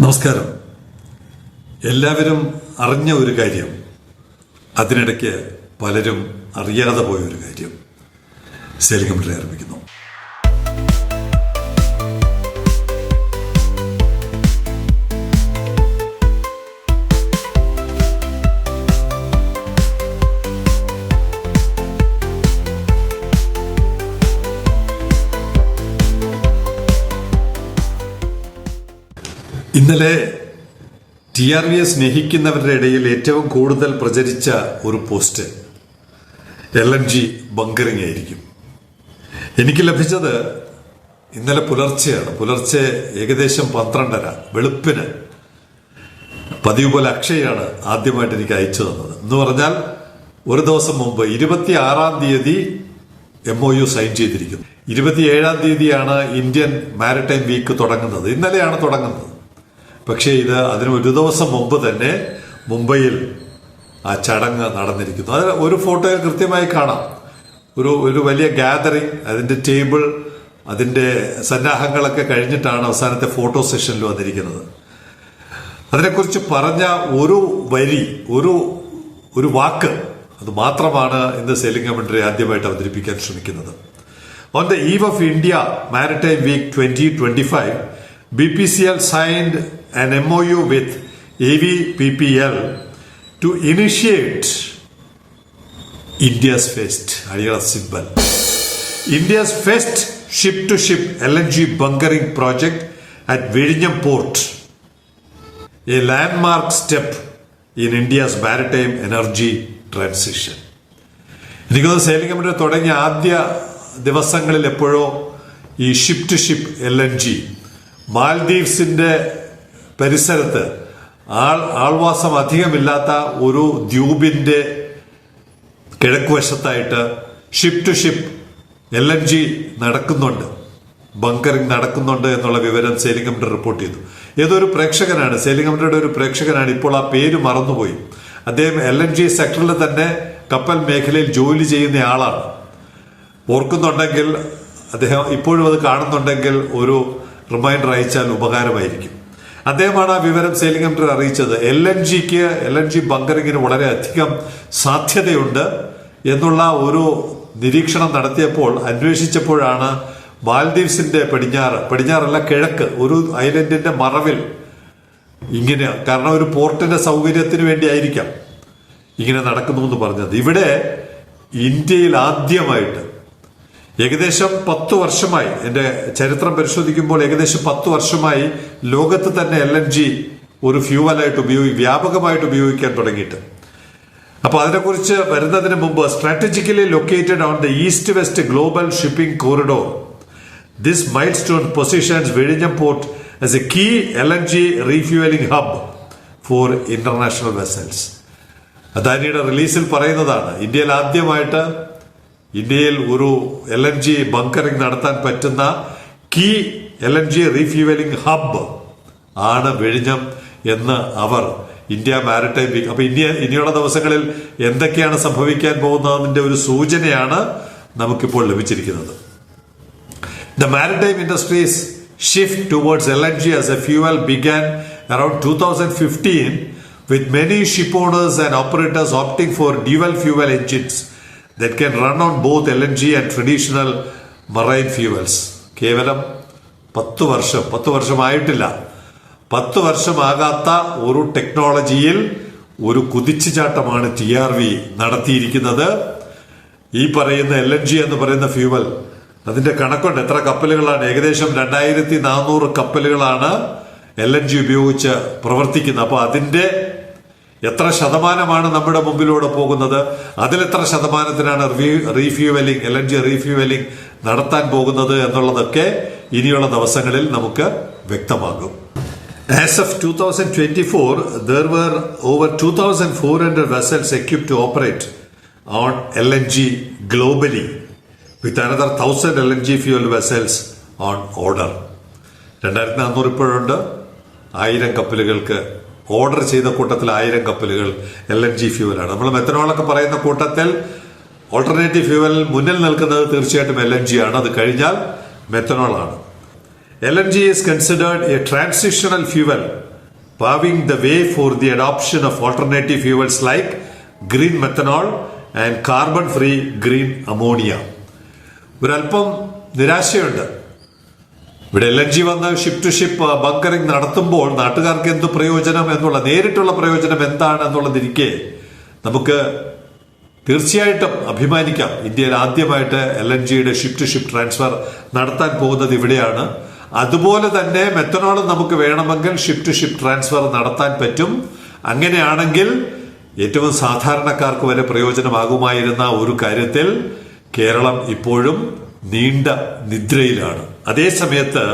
നമസ്കാരം. എല്ലാവരും അറിഞ്ഞ ഒരു കാര്യം. അതിനിടയ്ക്ക് പലരും അറിയാതെ പോയ ഒരു കാര്യം. കമ്പനി ആരംഭിക്കുന്നു ഇന്നലെ ടി ആർ വിയെ സ്നേഹിക്കുന്നവരുടെ ഇടയിൽ ഏറ്റവും കൂടുതൽ പ്രചരിച്ച ഒരു post. L N G bunkering ആയിരിക്കും എനിക്ക് ലഭിച്ചത് ഇന്നലെ പുലർച്ചെയാണ്. പുലർച്ചെ ഏകദേശം പന്ത്രണ്ടര വെളുപ്പിന്. പതിവ് പോലെ അക്ഷയാണ് ആദ്യമായിട്ട് എനിക്ക് അയച്ചു തന്നത്. എന്ന് പറഞ്ഞാൽ ഒരു ദിവസം മുമ്പ് ഇരുപത്തി ആറാം തീയതി എം ഒ യു സൈൻ ചെയ്തിരിക്കുന്നു. ഇരുപത്തിയേഴാം തീയതിയാണ് ഇന്ത്യൻ മാരിടൈം വീക്ക് തുടങ്ങുന്നത്. ഇന്നലെയാണ് തുടങ്ങുന്നത്. പക്ഷേ ഇത് അതിന് ഒരു ദിവസം മുമ്പ് തന്നെ മുംബൈയിൽ ആ ചടങ്ങ് നടന്നിരിക്കുന്നു. അത് ഒരു ഫോട്ടോയിൽ കൃത്യമായി കാണാം. ഒരു ഒരു വലിയ ഗ്യാതറിങ് അതിന്റെ ടേബിൾ അതിന്റെ സന്നാഹങ്ങളൊക്കെ കഴിഞ്ഞിട്ടാണ് അവസാനത്തെ ഫോട്ടോ സെഷനിൽ വന്നിരിക്കുന്നത്. അതിനെക്കുറിച്ച് പറഞ്ഞ ഒരു വരി ഒരു ഒരു വാക്ക് അത് മാത്രമാണ് ഇന്ന് സെയിലിംഗ് കമന്ററി ആദ്യമായിട്ട് അവതരിപ്പിക്കാൻ ശ്രമിക്കുന്നത്. On the eve of India maritime week twenty twenty five B P C L signed V P P L to initiate India's first അടിയറ symbol India's first ship to ship LNG bunkering project at Viഴിഞ്ഞം Port, a landmark step in India's maritime energy transition. എനിക്കൊന്ന് sailing company തുടങ്ങിയ ആദ്യ ദിവസങ്ങളിൽ എപ്പോഴോ ഈ ship to ship L N G മാൽദീവ്സിന്റെ പരിസരത്ത് ആൾ ആൾവാസം അധികമില്ലാത്ത ഒരു ദ്വീപിന്റെ കിഴക്കുവശത്തായിട്ട് ship to ship L N G നടക്കുന്നുണ്ട്. ബങ്കറിംഗ് നടക്കുന്നുണ്ട് എന്നുള്ള വിവരം സേലിംഗ് കമ്പനി റിപ്പോർട്ട് ചെയ്തു. ഏതൊരു പ്രേക്ഷകനാണ് സേലിംഗ് കമ്പനിയുടെ ഒരു പ്രേക്ഷകനാണ് ഇപ്പോൾ ആ പേര് മറന്നുപോയി. അദ്ദേഹം എൽ എൻ ജി സെക്ടറിൽ തന്നെ കപ്പൽ മേഖലയിൽ ജോലി ചെയ്യുന്ന ആളാണ്. ഓർക്കുന്നുണ്ടെങ്കിൽ അദ്ദേഹം ഇപ്പോഴും അത് കാണുന്നുണ്ടെങ്കിൽ ഒരു റിമൈൻഡർ അയച്ചാൽ ഉപകാരമായിരിക്കും. അദ്ദേഹമാണ് ആ വിവരം കമ്പനി അറിയിച്ചത്. എൽ എൻ ജിക്ക് എൽ എൻ ജി ബങ്കറിങ്ങിന് വളരെയധികം സാധ്യതയുണ്ട് എന്നുള്ള ഒരു നിരീക്ഷണം നടത്തിയപ്പോൾ അന്വേഷിച്ചപ്പോഴാണ് മാൽദീവ്സിന്റെ പടിഞ്ഞാറ് പടിഞ്ഞാറല്ല കിഴക്ക് ഒരു ഐലൻഡിന്റെ മറവിൽ ഇങ്ങനെ കാരണം ഒരു പോർട്ടിന്റെ സൗകര്യത്തിന് വേണ്ടി ആയിരിക്കാം ഇങ്ങനെ നടക്കുന്നു എന്ന് പറഞ്ഞത്. ഇവിടെ ഇന്ത്യയിൽ ആദ്യമായിട്ട് ഏകദേശം പത്ത് വർഷമായി എന്റെ ചരിത്രം പരിശോധിക്കുമ്പോൾ ഏകദേശം പത്ത് വർഷമായി ലോകത്ത് തന്നെ എൽ എൻ ജി ഒരു ഫ്യൂവലായിട്ട് ഉപയോഗി വ്യാപകമായിട്ട് ഉപയോഗിക്കാൻ തുടങ്ങിയിട്ട്. അപ്പൊ അതിനെക്കുറിച്ച് വരുന്നതിന് മുമ്പ് strategically located on the east west global shipping corridor this milestone positions വെഴിഞ്ഞം port as a key L N G refuelling hub for international vessels അദാനിയുടെ റിലീസിൽ പറയുന്നതാണ് ഇന്ത്യയിൽ ആദ്യമായിട്ട് ഇന്ത്യയിൽ ഒരു എൽ എൻ ജി ബങ്കറിംഗ് നടത്താൻ പറ്റുന്ന key L N G refuelling hub ആണ് വെഴിഞ്ഞം എന്ന് അവർ ഇന്ത്യ മാരിടൈം വീക്ക് അപ്പൊ ഇന്ത്യ ഇനിയുള്ള ദിവസങ്ങളിൽ എന്തൊക്കെയാണ് സംഭവിക്കാൻ പോകുന്നതിന്റെ ഒരു സൂചനയാണ് നമുക്കിപ്പോൾ ലഭിച്ചിരിക്കുന്നത്. The maritime industry's shift towards LNG as a fuel began around 2015 with many ship owners and operators opting for dual fuel engines. That can run on both LNG and traditional marine fuels. കേവലം പത്ത് വർഷം പത്ത് വർഷമായിട്ടില്ല. പത്ത് വർഷമാകാത്ത ഒരു ടെക്നോളജിയിൽ ഒരു കുതിച്ചുചാട്ടമാണ് T R V നടത്തിയിരിക്കുന്നത്. ഈ പറയുന്ന എൽ എൻ ജി എന്ന് പറയുന്ന ഫ്യൂവൽ അതിന്റെ കണക്കുണ്ട്. എത്ര കപ്പലുകളാണ്? ഏകദേശം രണ്ടായിരത്തി നാനൂറ് കപ്പലുകളാണ് എൽ എൻ ജി ഉപയോഗിച്ച് പ്രവർത്തിക്കുന്നത്. അപ്പോൾ അതിന്റെ എത്ര ശതമാനമാണ് നമ്മുടെ മുമ്പിലൂടെ പോകുന്നത്? അതിലെത്ര ശതമാനത്തിനാണ് refuelling L N G refuelling നടത്താൻ പോകുന്നത് എന്നുള്ളതൊക്കെ ഇനിയുള്ള ദിവസങ്ങളിൽ നമുക്ക് വ്യക്തമാകും. As of two thousand twenty four there were over two thousand four hundred vessels equip to operate on L N G globally with another thousand L N G fuel vessels on order രണ്ടായിരത്തി നാനൂറ് ഇപ്പോഴുണ്ട്. ആയിരം കപ്പലുകൾക്ക് order ചെയ്ത കൂട്ടത്തിൽ ആയിരം കപ്പലുകൾ L N G ഫ്യൂവലാണ് നമ്മൾ മെത്തനോളൊക്കെ പറയുന്ന കൂട്ടത്തിൽ ഓൾട്ടർനേറ്റീവ് ഫ്യൂവൽ മുന്നിൽ നിൽക്കുന്നത് തീർച്ചയായിട്ടും എൽ എൻ ജി ആണ്. അത് കഴിഞ്ഞാൽ മെത്തനോൾ ആണ്. L N G is considered a transitional fuel paving the way for the adoption of alternative fuels like green methanol and carbon free green ammonia ഒരല്പം നിരാശയുണ്ട്. ഇവിടെ എൽ എൻ ജി വന്ന് ship to ship bunkering നടത്തുമ്പോൾ നാട്ടുകാർക്ക് എന്ത് പ്രയോജനം എന്നുള്ള നേരിട്ടുള്ള പ്രയോജനം എന്താണ് എന്നുള്ളതിരിക്കെ നമുക്ക് തീർച്ചയായിട്ടും അഭിമാനിക്കാം. ഇന്ത്യയിൽ ആദ്യമായിട്ട് എൽ എൻ ജിയുടെ ഷിപ്പ് ടു ഷിപ്പ് ട്രാൻസ്ഫർ നടത്താൻ പോകുന്നത് ഇവിടെയാണ്. അതുപോലെ തന്നെ മെത്തനോളും നമുക്ക് വേണമെങ്കിൽ ഷിപ്പ് ടു ഷിപ്പ് ട്രാൻസ്ഫർ നടത്താൻ പറ്റും. അങ്ങനെയാണെങ്കിൽ ഏറ്റവും സാധാരണക്കാർക്ക് വരെ പ്രയോജനമാകുമായിരുന്ന ഒരു കാര്യത്തിൽ കേരളം ഇപ്പോഴും നീണ്ട നിദ്രയിലാണ്. അതേ സമയത്ത്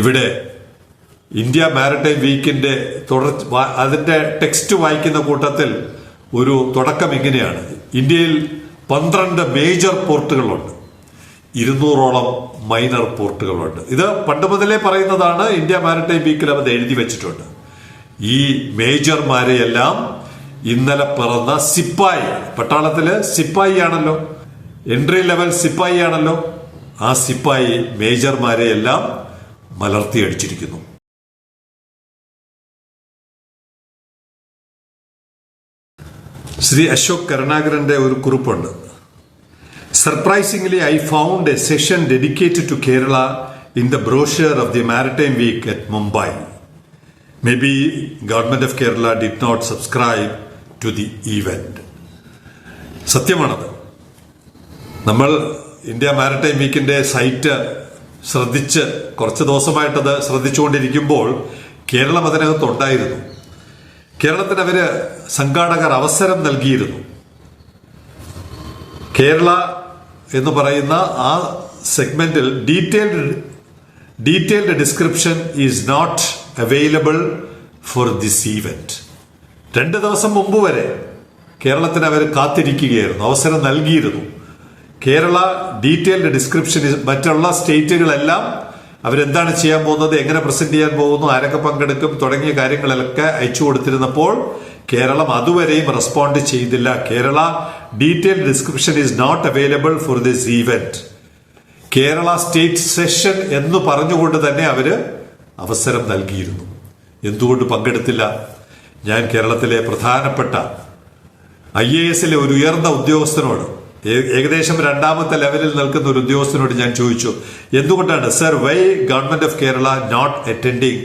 ഇവിടെ ഇന്ത്യ മാരിടൈം വീക്കിന്റെ തുടർ അതിന്റെ ടെക്സ്റ്റ് വായിക്കുന്ന കൂട്ടത്തിൽ ഒരു തുടക്കം ഇങ്ങനെയാണ്. ഇന്ത്യയിൽ പന്ത്രണ്ട് മേജർ പോർട്ടുകളുണ്ട് ഇരുന്നൂറോളം മൈനർ പോർട്ടുകളുണ്ട് ഇത് പണ്ട് മുതലേ പറയുന്നതാണ് ഇന്ത്യ മാരിടൈം വീക്കിൽ അത് എഴുതി വെച്ചിട്ടുണ്ട്. ഈ മേജർമാരെയെല്ലാം ഇന്നലെ പിറന്ന സിപ്പായി. പട്ടാളത്തിൽ സിപ്പായി ആണല്ലോ എൻട്രി ലെവൽ സിപ്പായി ആണല്ലോ ആ സിപ്പായി മേജർമാരെ എല്ലാം മലർത്തിയടിച്ചിരിക്കുന്നു ശ്രീ അശോക് കരുണാകരന്റെ ഒരു കുറിപ്പുണ്ട്. Surprisingly I found a session dedicated to Kerala in the brochure of the maritime week at Mumbai maybe government of Kerala did not subscribe to the event സത്യമാണത്. നമ്മൾ ഇന്ത്യ മാരിടൈം വീക്കിന്റെ സൈറ്റ് ശ്രദ്ധിച്ച് കുറച്ച് ദിവസമായിട്ടത് ശ്രദ്ധിച്ചുകൊണ്ടിരിക്കുമ്പോൾ കേരളം അതിനകത്ത് ഉണ്ടായിരുന്നു കേരളത്തിന് അവർ സംഘാടകർ അവസരം നൽകിയിരുന്നു. കേരള എന്ന് പറയുന്ന ആ സെഗ്മെന്റിൽ detailed detailed description is not available for this event. രണ്ട് ദിവസം മുമ്പ് വരെ കേരളത്തിന് അവർ കാത്തിരിക്കുകയായിരുന്നു അവസരം നൽകിയിരുന്നു. കേരള ഡീറ്റെയിൽഡ് ഡിസ്ക്രിപ്ഷൻ മറ്റുള്ള സ്റ്റേറ്റുകളെല്ലാം അവരെന്താണ് ചെയ്യാൻ പോകുന്നത് എങ്ങനെ പ്രസന്റ് ചെയ്യാൻ പോകുന്നു ആരൊക്കെ പങ്കെടുക്കും തുടങ്ങിയ കാര്യങ്ങളൊക്കെ അയച്ചു കൊടുത്തിരുന്നപ്പോൾ കേരളം അതുവരെയും റെസ്പോണ്ട് ചെയ്തില്ല. Kerala detailed description is not available for this event Kerala state session എന്ന് പറഞ്ഞുകൊണ്ട് തന്നെ അവർ അവസരം നൽകിയിരുന്നു. എന്തുകൊണ്ട് പങ്കെടുത്തില്ല? ഞാൻ കേരളത്തിലെ പ്രധാനപ്പെട്ട ഐ എ എസിലെ ഒരു ഉയർന്ന ഉദ്യോഗസ്ഥനോട് ഏകദേശം രണ്ടാമത്തെ ലെവലിൽ നിൽക്കുന്ന ഒരു ഉദ്യോഗസ്ഥനോട് ഞാൻ ചോദിച്ചു എന്തുകൊണ്ടാണ്? Sir why government of Kerala not attending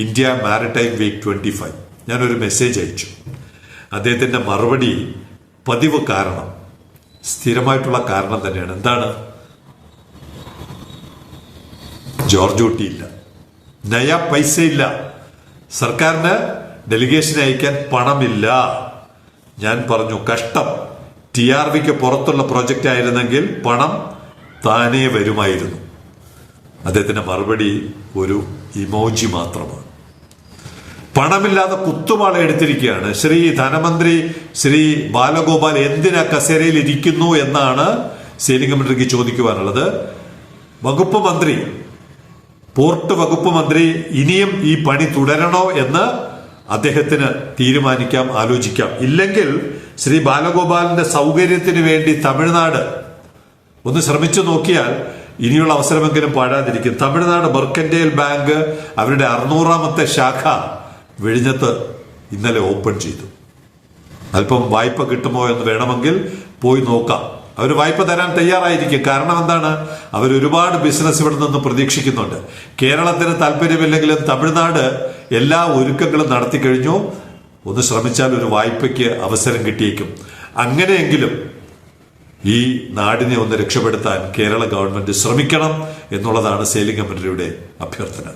India maritime week twenty five ഞാനൊരു മെസ്സേജ് അയച്ചു. അദ്ദേഹത്തിന്റെ മറുപടി പതിവ് കാരണം സ്ഥിരമായിട്ടുള്ള കാരണം തന്നെയാണ്. എന്താണ്? ജോർജ് കുട്ടിയില്ല നയ പൈസ ഇല്ല. സർക്കാരിന് ഡെലിഗേഷൻ അയക്കാൻ പണമില്ല. ഞാൻ പറഞ്ഞു കഷ്ടം. ടി ആർ വിക്ക് പുറത്തുള്ള പ്രോജക്റ്റ് ആയിരുന്നെങ്കിൽ പണം താനേ വരുമായിരുന്നു. അദ്ദേഹത്തിന്റെ മറുപടി ഒരു ഇമോജി മാത്രമാണ്. പണമില്ലാതെ കുത്തുപാള എടുത്തിരിക്കുകയാണ്. ശ്രീ ധനമന്ത്രി ശ്രീ ബാലഗോപാൽ എന്തിനാ കസേരയിൽ ഇരിക്കുന്നു എന്നാണ് സീലിംഗ് മന്ത്രിക്ക് ചോദിക്കുവാനുള്ളത്. വകുപ്പ് മന്ത്രി പോർട്ട് വകുപ്പ് മന്ത്രി ഇനിയും ഈ പണി തുടരണോ എന്ന് അദ്ദേഹത്തിന് തീരുമാനിക്കാം ആലോചിക്കാം. ഇല്ലെങ്കിൽ ശ്രീ ബാലഗോപാലിന്റെ സൗകര്യത്തിന് വേണ്ടി തമിഴ്നാട് ഒന്ന് ശ്രമിച്ചു നോക്കിയാൽ ഇനിയുള്ള അവസരമെങ്കിലും പാഴാതിരിക്കും. തമിഴ്നാട് ബർക്കൻഡേൽ ബാങ്ക് അവരുടെ അറുന്നൂറാമത്തെ ശാഖ വിഴിഞ്ഞത്ത് ഇന്നലെ ഓപ്പൺ ചെയ്തു. അല്പം വായ്പ കിട്ടുമോ എന്ന് വേണമെങ്കിൽ പോയി നോക്കാം. അവർ വായ്പ തരാൻ തയ്യാറായിരിക്കും. കാരണം എന്താണ്? അവർ ഒരുപാട് ബിസിനസ് ഇവിടെ നിന്ന് പ്രതീക്ഷിക്കുന്നുണ്ട്. കേരളത്തിന് താല്പര്യമില്ലെങ്കിലും തമിഴ്നാട് എല്ലാ ഒരുക്കങ്ങളും നടത്തി കഴിഞ്ഞു. ഒന്ന് ശ്രമിച്ചാൽ ഒരു വായ്പയ്ക്ക് അവസരം കിട്ടിയേക്കും. അങ്ങനെയെങ്കിലും ഈ നാടിനെ ഒന്ന് രക്ഷപ്പെടുത്താൻ കേരള ഗവൺമെന്റ് ശ്രമിക്കണം എന്നുള്ളതാണ് സേലിംഗ് മന്ത്രിയുടെ അഭ്യർത്ഥന.